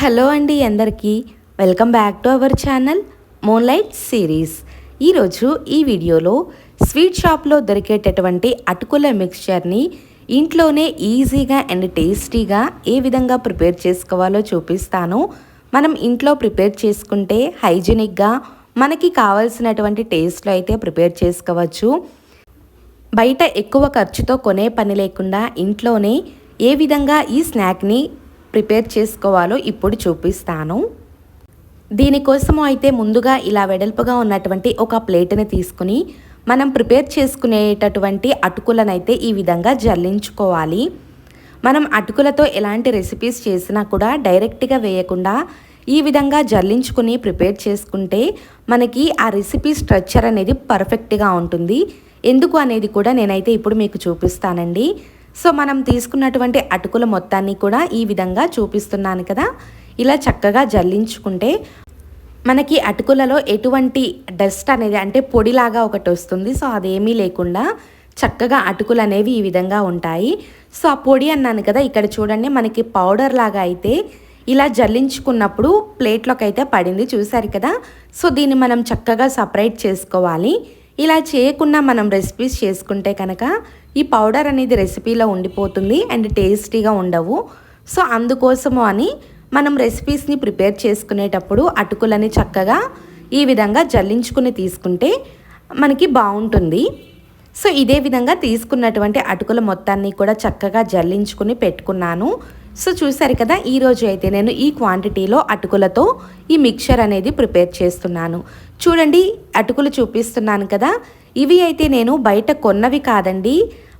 Hello అండి అందరికీ. Welcome back to our channel moonlight series. ఈరోజు ఈ వీడియోలో స్వీట్ షాప్లో దొరికేటటువంటి అటుకుల మిక్స్చర్ని ఇంట్లోనే ఈజీగా అండ్ టేస్టీగా ఏ విధంగా ప్రిపేర్ చేసుకోవాలో చూపిస్తాను. మనం ఇంట్లో ప్రిపేర్ చేసుకుంటే హైజీనిక్గా మనకి కావాల్సినటువంటి టేస్ట్లో అయితే ప్రిపేర్ చేసుకోవచ్చు. బయట ఎక్కువ ఖర్చుతో కొనే పని లేకుండా ఇంట్లోనే ఏ విధంగా ఈ స్నాక్ని ప్రిపేర్ చేసుకోవాలో ఇప్పుడు చూపిస్తాను. దీనికోసము అయితే ముందుగా ఇలా వెడల్పుగా ఉన్నటువంటి ఒక ప్లేట్ని తీసుకుని మనం ప్రిపేర్ చేసుకునేటటువంటి అటుకులనైతే ఈ విధంగా జల్లించుకోవాలి. మనం అటుకులతో ఎలాంటి రెసిపీస్ చేసినా కూడా డైరెక్ట్గా వేయకుండా ఈ విధంగా జల్లించుకుని ప్రిపేర్ చేసుకుంటే మనకి ఆ రెసిపీ స్ట్రక్చర్ అనేది పర్ఫెక్ట్గా ఉంటుంది. ఎందుకు అనేది కూడా నేనైతే ఇప్పుడు మీకు చూపిస్తానండి. సో మనం తీసుకున్నటువంటి అటుకుల మొత్తాన్ని కూడా ఈ విధంగా చూపిస్తున్నాను కదా. ఇలా చక్కగా జల్లించుకుంటే మనకి అటుకులలో ఎటువంటి డస్ట్ అనేది అంటే పొడిలాగా ఒకటి వస్తుంది. సో అదేమీ లేకుండా చక్కగా అటుకులు అనేవి ఈ విధంగా ఉంటాయి. సో ఆ పొడి అన్నాను కదా ఇక్కడ చూడండి మనకి పౌడర్ లాగా అయితే ఇలా జల్లించుకున్నప్పుడు ప్లేట్లోకి అయితే పడింది. చూసారు కదా? సో దీన్ని మనం చక్కగా సపరేట్ చేసుకోవాలి. ఇలా చేయకుండా మనం రెసిపీస్ చేసుకుంటే కనుక ఈ పౌడర్ అనేది రెసిపీలో ఉండిపోతుంది అండ్ టేస్టీగా ఉండవు. సో అందుకోసము అని మనం రెసిపీస్ని ప్రిపేర్ చేసుకునేటప్పుడు అటుకులని చక్కగా ఈ విధంగా జల్లించుకుని తీసుకుంటే మనకి బాగుంటుంది. సో ఇదే విధంగా తీసుకున్నటువంటి అటుకుల మొత్తాన్ని కూడా చక్కగా జల్లించుకుని పెట్టుకున్నాను. సో చూసారు కదా ఈరోజు అయితే నేను ఈ క్వాంటిటీలో అటుకులతో ఈ మిక్చర్ అనేది ప్రిపేర్ చేస్తున్నాను. చూడండి అటుకులు చూపిస్తున్నాను కదా ఇవి అయితే నేను బయట కొన్నవి కాదండి.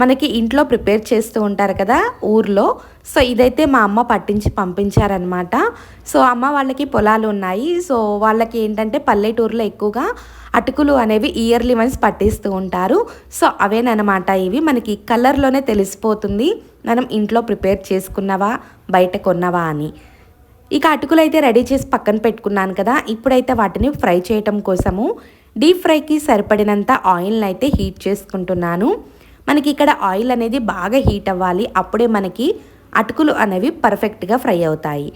మనకి ఇంట్లో ప్రిపేర్ చేస్తూ ఉంటారు కదా ఊర్లో. సో ఇదైతే మా అమ్మ పట్టించి పంపించారనమాట సో అమ్మ వాళ్ళకి పొలాలు ఉన్నాయి. సో వాళ్ళకి ఏంటంటే పల్లెటూరులో ఎక్కువగా అటుకులు అనేవి ఇయర్లీ వన్స్ పట్టిస్తూ ఉంటారు. సో అవేనమాట ఇవి. మనకి కలర్లోనే తెలిసిపోతుంది. మనం ఇంట్లో ప్రిపేర్ చేసుకున్నవా బయట కొన్నవా అని. ఇక అటుకులు అయితే రెడీ చేసి పక్కన పెట్టుకున్నాను కదా. ఇప్పుడైతే వాటిని ఫ్రై చేయటం కోసము. డీప్ ఫ్రైకి సరిపడినంత ఆయిల్ని అయితే హీట్ చేసుకుంటున్నాను. మనకి ఇక్కడ ఆయిల్ అనేది బాగా హీట్ అవ్వాలి. అప్పుడే మనకి అటుకులు అనేవి పర్ఫెక్ట్గా ఫ్రై అవుతాయి.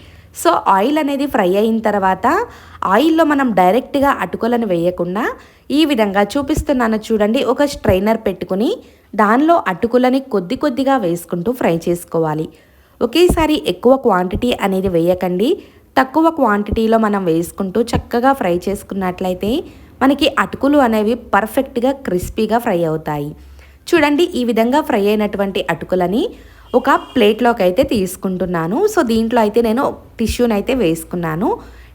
సో ఆయిల్ అనేది ఫ్రై అయిన తర్వాత ఆయిల్లో మనం డైరెక్ట్గా అటుకులను వేయకుండా ఈ విధంగా చూపిస్తున్నాను చూడండి. ఒక స్ట్రైనర్ పెట్టుకుని దానిలో అటుకులని కొద్ది కొద్దిగా వేసుకుంటూ ఫ్రై చేసుకోవాలి. ఒకేసారి ఎక్కువ క్వాంటిటీ అనేది వేయకండి. తక్కువ క్వాంటిటీలో మనం వేసుకుంటూ చక్కగా ఫ్రై చేసుకున్నట్లయితే మనకి అటుకులు అనేవి పర్ఫెక్ట్గా క్రిస్పీగా ఫ్రై అవుతాయి. చూడండి ఈ విధంగా ఫ్రై అయినటువంటి అటుకులని ఒక ప్లేట్లోకి అయితే తీసుకుంటున్నాను. సో దీంట్లో అయితే నేను టిష్యూని అయితే వేసుకున్నాను.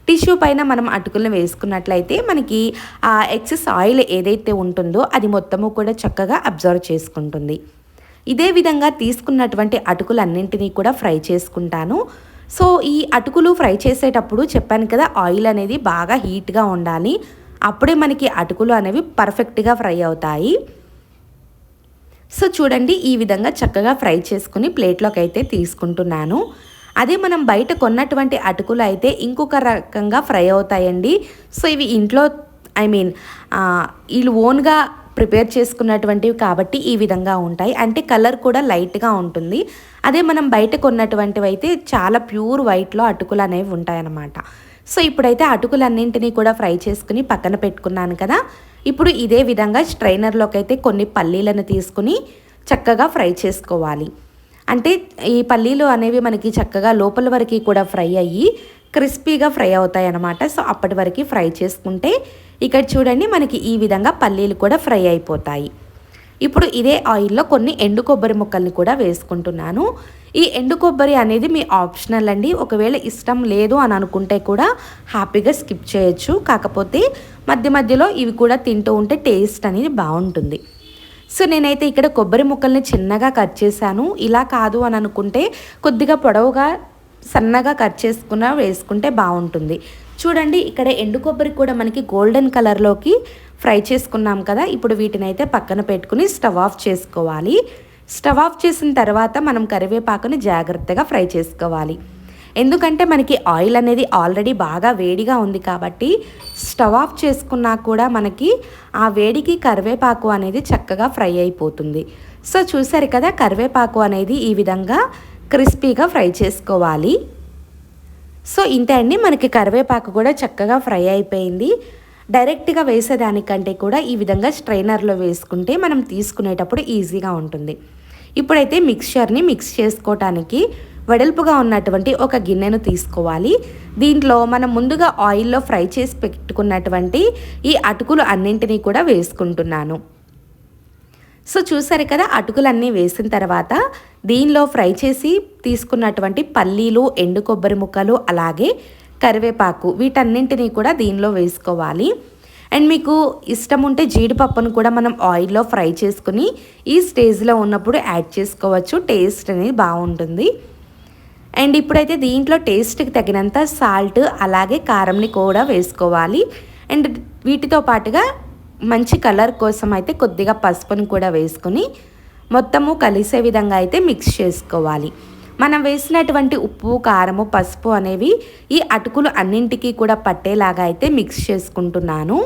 టిష్యూ పైన మనం అటుకులను వేసుకున్నట్లయితే మనకి ఆ ఎక్సెస్ ఆయిల్ ఏదైతే ఉంటుందో అది మొత్తము కూడా చక్కగా అబ్జర్వ్ చేసుకుంటుంది. ఇదే విధంగా తీసుకున్నటువంటి అటుకులన్నింటినీ కూడా ఫ్రై చేసుకుంటాను. సో ఈ అటుకులు ఫ్రై చేసేటప్పుడు చెప్పాను కదా ఆయిల్ అనేది బాగా హీట్గా ఉండాలి. అప్పుడే మనకి అటుకులు అనేవి పర్ఫెక్ట్గా ఫ్రై అవుతాయి. సో చూడండి ఈ విధంగా చక్కగా ఫ్రై చేసుకుని ప్లేట్లోకి అయితే తీసుకుంటున్నాను. అదే మనం బయట కొన్నటువంటి అటుకులు అయితే ఇంకొక రకంగా ఫ్రై అవుతాయండి. సో ఇవి ఇంట్లో ఐ మీన్ వీళ్ళు ఓన్గా ప్రిపేర్ చేసుకున్నటువంటివి కాబట్టి ఈ విధంగా ఉంటాయి. అంటే కలర్ కూడా లైట్గా ఉంటుంది. అదే మనం బయట కొన్నటువంటివి అయితే చాలా ప్యూర్ వైట్లో అటుకులు అనేవి ఉంటాయన్నమాట. సో ఇప్పుడైతే అటుకులన్నింటినీ కూడా ఫ్రై చేసుకుని పక్కన పెట్టుకున్నాను కదా. ఇప్పుడు ఇదే విధంగా స్ట్రైనర్లోకి అయితే కొన్ని పల్లీలను తీసుకుని చక్కగా ఫ్రై చేసుకోవాలి. అంటే ఈ పల్లీలు అనేవి మనకి చక్కగా లోపల వరకు కూడా ఫ్రై అయ్యి క్రిస్పీగా ఫ్రై అవుతాయి అన్నమాట. సో అప్పటి వరకు ఫ్రై చేసుకుంటే ఇక్కడ చూడండి మనకి ఈ విధంగా పల్లీలు కూడా ఫ్రై అయిపోతాయి. ఇప్పుడు ఇదే ఆయిల్లో కొన్ని ఎండు కొబ్బరి ముక్కల్ని కూడా వేసుకుంటున్నాను. ఈ ఎండు కొబ్బరి అనేది మీ ఆప్షనల్ అండి. ఒకవేళ ఇష్టం లేదు అని అనుకుంటే కూడా హ్యాపీగా స్కిప్ చేయొచ్చు. కాకపోతే మధ్య మధ్యలో ఇవి కూడా తింటూ ఉంటే టేస్ట్ అనేది బాగుంటుంది. సో నేనైతే ఇక్కడ కొబ్బరి ముక్కల్ని చిన్నగా కట్ చేశాను. ఇలా కాదు అని అనుకుంటే కొద్దిగా పొడవుగా సన్నగా కట్ చేసుకున్న వేసుకుంటే బాగుంటుంది. చూడండి ఇక్కడ ఎండు కొబ్బరి కూడా మనకి గోల్డెన్ కలర్లోకి ఫ్రై చేసుకున్నాం కదా. ఇప్పుడు వీటిని అయితే పక్కన పెట్టుకుని స్టవ్ ఆఫ్ చేసుకోవాలి. స్టవ్ ఆఫ్ చేసిన తర్వాత మనం కరివేపాకుని జాగ్రత్తగా ఫ్రై చేసుకోవాలి. ఎందుకంటే మనకి ఆయిల్ అనేది ఆల్రెడీ బాగా వేడిగా ఉంది కాబట్టి స్టవ్ ఆఫ్ చేసుకున్నా కూడా మనకి ఆ వేడికి కరివేపాకు అనేది చక్కగా ఫ్రై అయిపోతుంది. సో చూసారు కదా కరివేపాకు అనేది ఈ విధంగా క్రిస్పీగా ఫ్రై చేసుకోవాలి. సో ఇంతే అండి. మనకి కరివేపాకు కూడా చక్కగా ఫ్రై అయిపోయింది. డైరెక్ట్గా వేసేదానికంటే కూడా ఈ విధంగా స్ట్రైనర్లో వేసుకుంటే మనం తీసుకునేటప్పుడు ఈజీగా ఉంటుంది. ఇప్పుడైతే మిక్చర్ని మిక్స్ చేసుకోవటానికి వెడల్పుగా ఉన్నటువంటి ఒక గిన్నెను తీసుకోవాలి. దీంట్లో మనం ముందుగా ఆయిల్లో ఫ్రై చేసి పెట్టుకున్నటువంటి ఈ అటుకులు అన్నింటినీ కూడా వేసుకుంటున్నాను. సో చూసారు కదా అటుకులన్నీ వేసిన తర్వాత దీనిలో ఫ్రై చేసి తీసుకున్నటువంటి పల్లీలు ఎండు కొబ్బరి ముక్కలు అలాగే కరివేపాకు వీటన్నింటినీ కూడా దీనిలో వేసుకోవాలి. అండ్ మీకు ఇష్టం ఉంటే జీడిపప్పును కూడా మనం ఆయిల్లో ఫ్రై చేసుకుని ఈ స్టేజ్లో ఉన్నప్పుడు యాడ్ చేసుకోవచ్చు. టేస్ట్ అనేది బాగుంటుంది. అండ్ ఇప్పుడైతే దీంట్లో టేస్ట్కి తగినంత సాల్ట్ అలాగే కారంని కూడా వేసుకోవాలి. అండ్ వీటితో పాటుగా మంచి కలర్ కోసం అయితే కొద్దిగా పసుపుని కూడా వేసుకొని మొత్తము కలిసే విధంగా అయితే మిక్స్ చేసుకోవాలి. మనం వేసినటువంటి ఉప్పు కారము పసుపు అనేవి ఈ అటుకులు అన్నింటికీ కూడా పట్టేలాగా అయితే మిక్స్ చేసుకుంటున్నాను.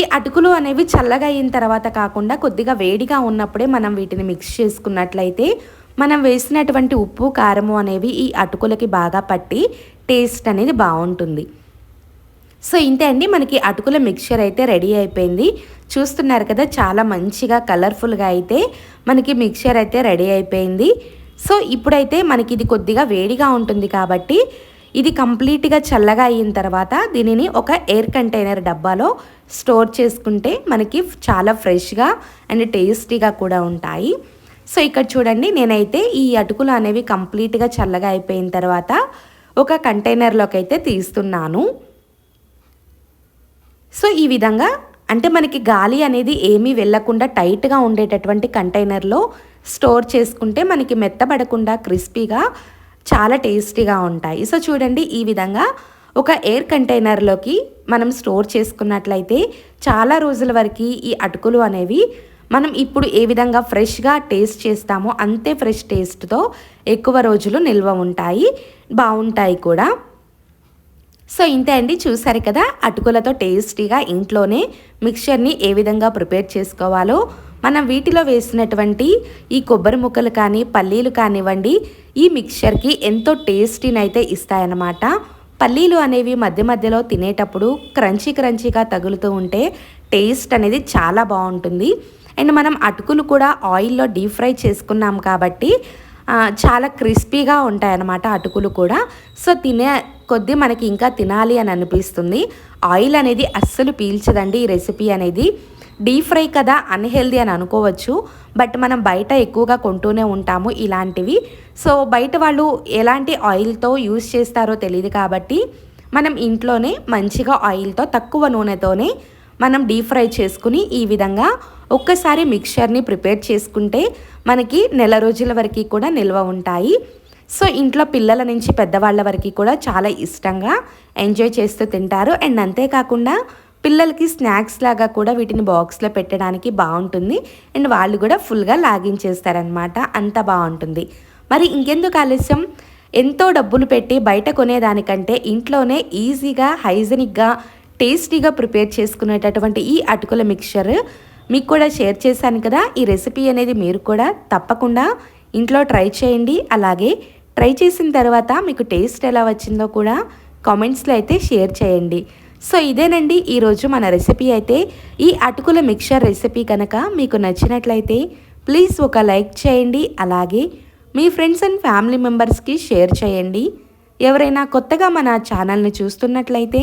ఈ అటుకులు అనేవి చల్లగా అయిన తర్వాత కాకుండా కొద్దిగా వేడిగా ఉన్నప్పుడే మనం వీటిని మిక్స్ చేసుకున్నట్లయితే మనం వేసినటువంటి ఉప్పు కారము అనేవి ఈ అటుకులకి బాగా పట్టి టేస్ట్ అనేది బాగుంటుంది. సో ఇంతే అండి మనకి అటుకుల మిక్చర్ అయితే రెడీ అయిపోయింది. చూస్తున్నారు కదా చాలా మంచిగా కలర్ఫుల్గా అయితే మనకి మిక్చర్ అయితే రెడీ అయిపోయింది. సో ఇప్పుడైతే మనకి ఇది కొద్దిగా వేడిగా ఉంటుంది కాబట్టి ఇది కంప్లీట్గా చల్లగా అయిన తర్వాత దీనిని ఒక ఎయిర్ కంటైనర్ డబ్బాలో స్టోర్ చేసుకుంటే మనకి చాలా ఫ్రెష్గా అండ్ టేస్టీగా కూడా ఉంటాయి. సో ఇక్కడ చూడండి నేనైతే ఈ అటుకులు అనేవి కంప్లీట్గా చల్లగా అయిపోయిన తర్వాత ఒక కంటైనర్లోకి అయితే తీస్తున్నాను. సో ఈ విధంగా అంటే మనకి గాలి అనేది ఏమీ వెళ్ళకుండా టైట్గా ఉండేటటువంటి కంటైనర్లో స్టోర్ చేసుకుంటే మనకి మెత్తబడకుండా క్రిస్పీగా చాలా టేస్టీగా ఉంటాయి. సో చూడండి ఈ విధంగా ఒక ఎయిర్ కంటైనర్లోకి మనం స్టోర్ చేసుకున్నట్లయితే చాలా రోజుల వరకు ఈ అటుకులు అనేవి మనం ఇప్పుడు ఏ విధంగా ఫ్రెష్గా టేస్ట్ చేస్తామో అంతే ఫ్రెష్ టేస్ట్తో ఎక్కువ రోజులు నిల్వ ఉంటాయి బాగుంటాయి కూడా. సో ఇంతే అండి చూసారు కదా? అటుకులతో టేస్టీగా ఇంట్లోనే మిక్చర్ని ఏ విధంగా ప్రిపేర్ చేసుకోవాలో. మనం వీటిలో వేసినటువంటి ఈ కొబ్బరి ముక్కలు కానీ పల్లీలు కానివ్వండి ఈ మిక్చర్కి ఎంతో టేస్టీని అయితే ఇస్తాయన్నమాట. పల్లీలు అనేవి మధ్య మధ్యలో తినేటప్పుడు క్రంచీ క్రంచీగా తగులుతూ ఉంటే టేస్ట్ అనేది చాలా బాగుంటుంది. అండ్ మనం అటుకులు కూడా ఆయిల్లో డీప్ ఫ్రై చేసుకున్నాం కాబట్టి చాలా క్రిస్పీగా ఉంటాయన్నమాట అటుకులు కూడా. సో తినే కొద్దీ మనకి ఇంకా తినాలి అని అనిపిస్తుంది. ఆయిల్ అనేది అస్సలు పీల్చదండి ఈ రెసిపీ అనేది. డీప్ ఫ్రై కదా అన్హెల్దీ అని అనుకోవచ్చు. బట్ మనం బయట ఎక్కువగా కొంటూనే ఉంటాము ఇలాంటివి. సో బయట వాళ్ళు ఎలాంటి ఆయిల్తో యూస్ చేస్తారో తెలియదు కాబట్టి మనం ఇంట్లోనే మంచిగా ఆయిల్తో తక్కువ నూనెతోనే మనం డీప్ ఫ్రై చేసుకుని ఈ విధంగా ఒక్కసారి మిక్చర్ని ప్రిపేర్ చేసుకుంటే మనకి నెల రోజుల వరకు కూడా నిల్వ ఉంటాయి. సో ఇంట్లో పిల్లల నుంచి పెద్దవాళ్ళ వరకు కూడా చాలా ఇష్టంగా ఎంజాయ్ చేస్తూ తింటారు. అండ్ అంతేకాకుండా పిల్లలకి స్నాక్స్ లాగా కూడా వీటిని బాక్స్లో పెట్టడానికి బాగుంటుంది. అండ్ వాళ్ళు కూడా ఫుల్గా లాగించేస్తారనమాట అంత బాగుంటుంది. మరి ఇంకెందుకు ఆలస్యం? ఎంతో డబ్బులు పెట్టి బయట కొనేదానికంటే ఇంట్లోనే ఈజీగా హైజెనిక్గా టేస్టీగా ప్రిపేర్ చేసుకునేటటువంటి ఈ అటుకుల మిక్చర్ మీకు కూడా షేర్ చేశాను కదా. ఈ రెసిపీ అనేది మీరు కూడా తప్పకుండా ఇంట్లో ట్రై చేయండి. అలాగే ట్రై చేసిన తర్వాత మీకు టేస్ట్ ఎలా వచ్చిందో కూడా కామెంట్స్లో అయితే షేర్ చేయండి. సో ఇదేనండి ఈరోజు మన రెసిపీ అయితే. ఈ అటుకుల మిక్చర్ రెసిపీ కనుక మీకు నచ్చినట్లయితే ప్లీజ్ ఒక లైక్ చేయండి. అలాగే మీ ఫ్రెండ్స్ అండ్ ఫ్యామిలీ మెంబర్స్కి షేర్ చేయండి. ఎవరైనా కొత్తగా మన ఛానల్ని చూస్తున్నట్లయితే